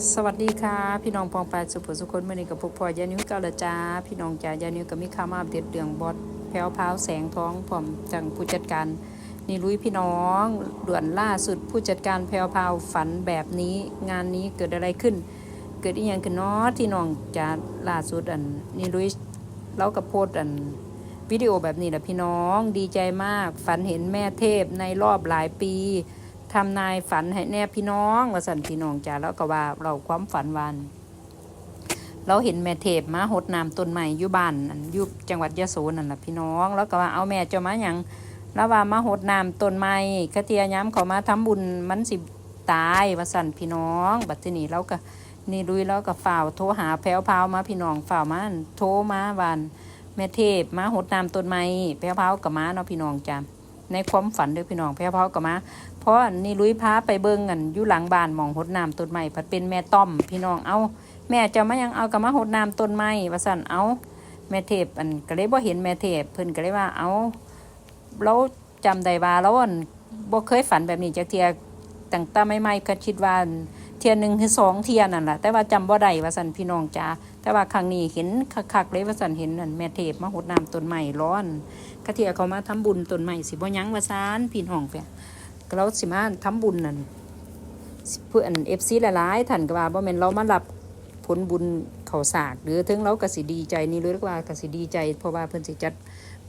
สวัสดีค่ะ พี่น้องปองปลายสุภสุคนมื่อนี้กับพวกพ่อยานิ้วกาละจ้า พี่น้องจ่ายานิ้วกับมิข้าวมาอัปเดเรื่องบอสแพ้วพราวแสงท้องผมจังผู้จัดการนี่ลุยพี่น้องด่วนล่าสุดผู้จัดการแพ้วพราวฝันแบบนี้งานนี้เกิดอะไรขึ้น เกิดอีหยังขึ้นเนาะที่น้องจะล่าสุดอันนี่ลุยเรากับโพสต์อันวิดีโอแบบนี้แหละพี่น้องดีใจมาก ฝันเห็นแม่เทพในรอบหลายปี ทำนายฝันให้แน่พี่น้องว่าสันพี่น้องจ้าแล้วก็ว่าเราความฝันวันเราเห็นแม่เทพมาหดน้ำต้นใหม่อยู่บ้านอันอยุบจังหวัดยะโสนั่นแหละพี่น้อง แล้วก็ว่าเอาแม่เจ้ามาอย่างแล้วว่ามาหดน้ำต้นไม้กะเทียย้ำเขามาทำบุญมันสิตายว่าสันพี่น้อง บัดนี้เราก็นี่ลุยแล้วก็ฝ่าวโทรหาแพ้วพาวมาพี่น้องฝ่าวมาอั่นโทรมาวันแม่เทพมาหดน้ำต้นไม้แพ้วพาวกับมาเนาะพี่น้องจ้า ในความฝันเด้อพี่น้องแพ้เพรากับมาเพราะนี่ลุยพาไปเบิ่งกันอยู่หลังบ้านมองหดน้ำต้นไม้พัดเป็นแม่ต้อม พี่น้องเอาแม่จะมายังเอากระมาหดน้ำต้นไม้ว่าสั่นเอาแม่เทพอันก็เลยบ่เห็นแม่เทพเพิ่นก็เลยว่าเอาเราจำได้ว่าเราบ่เคยฝันแบบนี้จักเทียตั้งแต่ใหม่ๆก็คิดว่า เทียนหนึ่งคือสองเทียนนั่นแหละแต่ว่าจำบ่ได้ว่าสันพี่น้องจ้าแต่ว่าครั้งนี้เห็นคักๆเลยว่าสันเห็นนั่นแม่เทพมาหดน้ำต้นไม้ร้อนกะเทียเขามาทำบุญต้นไม้สิบ่ยั้งว่าซานพี่น้องแฟก็เราสิมาทำบุญนั่นเพื่อนเอฟซีหลายๆท่านก็ว่าบ่แม่นเรามารับผลบุญเขาสากหรือถึงเรากสิดีใจนี่เลยว่ากสิดีใจ เพราะว่าเพิ่นสิจัด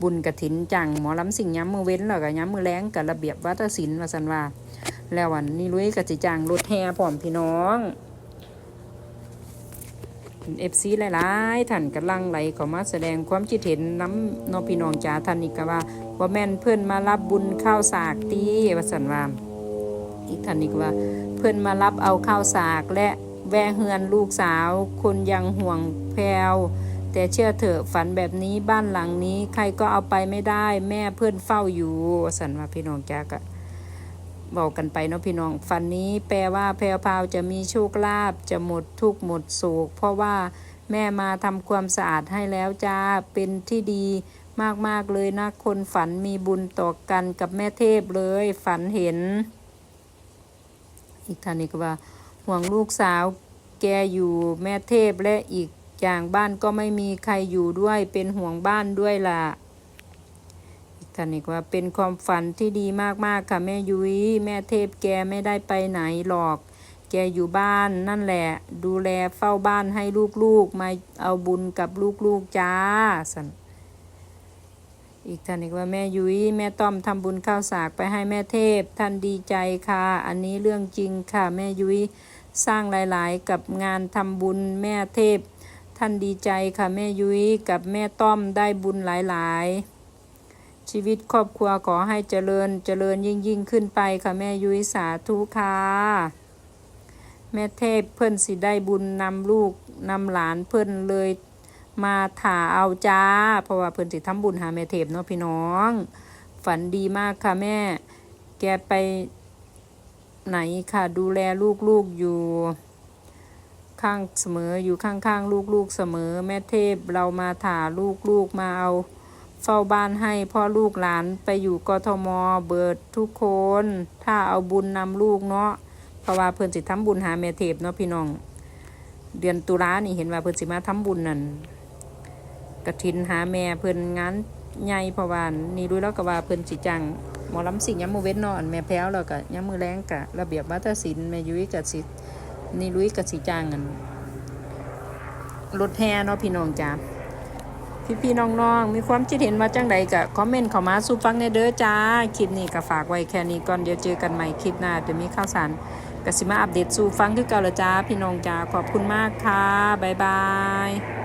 บุญกฐินจังหมอลำสิ่งย้ำมือเว้นแล้วก็ย้ำมือแรงกับระเบียบวัฒนศิลป์ว่าซั่นว่า แล้ววันนี้ลุยก็สิจังรถแห่พร้อมพี่น้องเอฟซีหลายๆท่านกำลังไหลเข้ามาแสดงความคิดเห็นน้ำนอพี่น้องจ๋าท่านนี่ก็ว่าว่าแม่นเพื่อนมารับบุญข้าวสากตีวสันว่าอีกท่านนี้ก็ว่า เพื่อนมารับเอาข้าวสากและแวเฮือนลูกสาว คนยังห่วงแพรวแต่เชื่อเถอะฝันแบบนี้บ้านหลังนี้ ใครก็เอาไปไม่ได้ แม่เพื่อนเฝ้าอยู่สันว่าพี่น้องจ้าก็ บอกกันไปเนาะพี่น้องฝันนี้แปลว่าแพรวพาวจะมีโชคลาภจะหมดทุกหมดโศกเพราะว่าแม่มาทำความสะอาดให้แล้วจ้าเป็นที่ดีมากๆเลยนะ คนฝันมีบุญต่อกันกับแม่เทพเลย ฝันเห็น อีกท่านนี้ก็ว่า ห่วงลูกสาวแกอยู่แม่เทพและอีกอย่างบ้านก็ไม่มีใครอยู่ด้วยเป็นห่วงบ้านด้วยล่ะ ท่านนี้ก็ว่าเป็นความฝันที่ดีมากๆค่ะแม่ยุ้ยแม่เทพแกไม่ได้ไปไหนหรอก แกอยู่บ้านนั่นแหละ ดูแลเฝ้าบ้านให้ลูกๆมาเอาบุญกับลูกๆจ้าสันอีกท่านอีกว่าแม่ยุ้ยแม่ต้อมทำบุญข้าวสากไปให้แม่เทพ ท่านดีใจค่ะ อันนี้เรื่องจริงค่ะแม่ยุ้ยสร้างหลายๆ กับงานทำบุญแม่เทพ ท่านดีใจค่ะแม่ยุ้ยกับแม่ต้อมได้บุญหลายๆ ชีวิตครอบครัวขอให้เจริญเจริญยิ่งยิ่งขึ้นไปค่ะแม่ยุ้ยสาธุค่ะแม่เทพเพิ่อนสิได้บุญนำลูกนำหลานเพิ่อนเลยมาถ่าเอาจ้า เพราะว่าเพิ่อนสิทำบุญหาแม่เทพเนาะพี่น้อง ฝันดีมากค่ะแม่ แกไปไหนค่ะดูแลลูกๆอยู่ ข้างเสมออยู่ข้างๆลูกๆเสมอ แม่เทพเรามาถ่าลูกๆมาเอา เฝ้าบ้านให้พ่อลูกหลานไปอยู่กทมเบิดทุกคน ถ้าเอาบุญนำลูกเนาะเพราะว่าเพิ่นสิทำบุญหาแม่เทพเนาะพี่น้อง เดือนตุลานี่เห็นว่าเพิ่นสิมาทำบุญนั่นกระถินหาแม่เพิ่นงานใหญ่พะวานนี่รู้แล้วก็ว่าเพิ่นสิจังหมอลำสิ่งย้ำมือเว้นนอนแม่แพ้วแล้วก็ย้ำมือแรงกะระเบียบวัฒนศิลป์แม่ยุ้ยกับสินี่ลุยกับสิจังกันรถแห่เนาะพี่น้องจ้า พี่พี่ๆน้องๆ มีความคิดเห็นว่าจังใดก็คอมเมนต์เข้ามาสู่ฟังในเด้อจ้า คลิปนี้ก็ฝากไว้แค่นี้ก่อนเดี๋ยวเจอกันใหม่คลิปหน้าจะมีข่าวสารกสิมาอัปเดตสู่ฟังคือเก่าละจ้า พี่น้องจ้าขอบคุณมากค่ะ บ๊ายบาย